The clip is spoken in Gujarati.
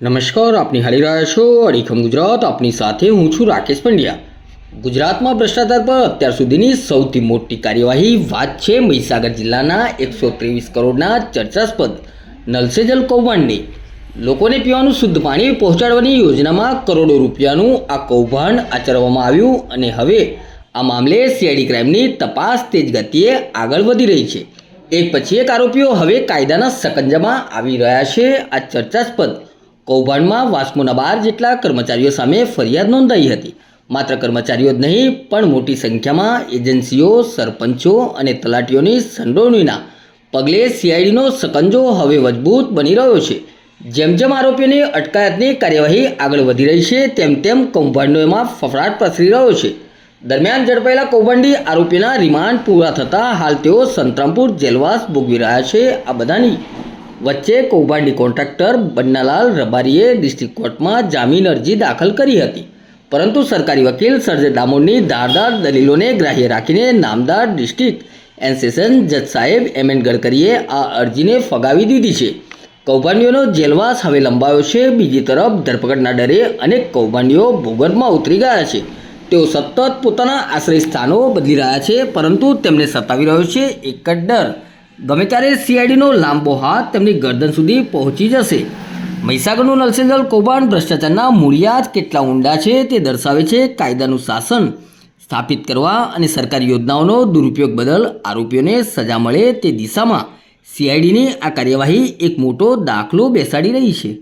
નમસ્કાર, આપની હાલી રહ્યા છો અડીખમ ગુજરાત, આપની સાથે હું છું રાકેશ પંડ્યા. ગુજરાતમાં ભ્રષ્ટાચાર પર અત્યાર સુધીની સૌથી મોટી કાર્યવાહી વાત છે મહીસાગર જિલ્લાના એકસો ત્રેવીસ કરોડના ચર્ચાસ્પદ નલસેજલ જલ કૌભાંડની. લોકોને પીવાનું શુદ્ધ પાણી પહોંચાડવાની યોજનામાં કરોડો રૂપિયાનું આ કૌભાંડ આચરવામાં આવ્યું અને હવે આ મામલે સીઆઈડી ક્રાઇમની તપાસ તેજ ગતિએ આગળ વધી રહી છે. એક પછી એક આરોપીઓ હવે કાયદાના સકંજામાં આવી રહ્યા છે આ ચર્ચાસ્પદ કૌભાંડમાં વાસ્મોના બાર જેટલા કર્મચારીઓ સામે ફરિયાદ નોંધાઈ હતી. માત્ર કર્મચારીઓ જ નહીં, પણ મોટી સંખ્યામાં એજન્સીઓ, સરપંચો અને તલાટીઓની સંડોવણીના પગલે સીઆઈડીનો સકંજો હવે મજબૂત બની રહ્યો છે. જેમ જેમ આરોપીઓની અટકાયતની કાર્યવાહી આગળ વધી રહી છે, તેમ તેમ કૌભાંડનો એમાં ફફડાટ પ્રસરી રહ્યો છે. દરમિયાન ઝડપાયેલા કૌભાંડી આરોપીના રિમાન્ડ પૂરા થતાં હાલ તેઓ સંતરામપુર, જેલવાસ ભોગવી રહ્યા છે. આ બધાની વચ્ચે કૌભાંડી કોન્ટ્રાક્ટર બન્નાલાલ રબારીએ ડિસ્ટ્રિક્ટ કોર્ટમાં જામીન અરજી દાખલ કરી હતી. પરંતુ સરકારી વકીલ સરજે દામોરની ધારદાર દલીલોને ગ્રાહ્ય રાખીને નામદાર ડિસ્ટ્રિક્ટ એન્ડ સેશન જજ સાહેબ એમ એન ગડકરીએ આ અરજીને ફગાવી દીધી છે. કૌભાંડીઓનો જેલવાસ હવે લંબાયો છે. બીજી તરફ ધરપકડના ડરે અનેક કૌભાંડીઓ ભૂગર્ભમાં ઉતરી ગયા છે. તેઓ સતત પોતાના આશ્રય સ્થાનો બદલી રહ્યા છે, પરંતુ તેમને સતાવી રહ્યો છે. એક જ ડર ગમે ત્યારે સીઆઈડીનો લાંબો હાથ તેમની ગરદન સુધી પહોંચી જશે. મહીસાગરનું નલસેજલ કૌભાંડ ભ્રષ્ટાચારના મૂળિયાત કેટલા ઊંડા છે તે દર્શાવે છે કાયદાનું શાસન. સ્થાપિત કરવા અને સરકારી યોજનાઓનો દુરુપયોગ બદલ આરોપીઓને સજા મળે તે દિશામાં સીઆઈડીની આ કાર્યવાહી એક મોટો દાખલો બેસાડી રહી છે.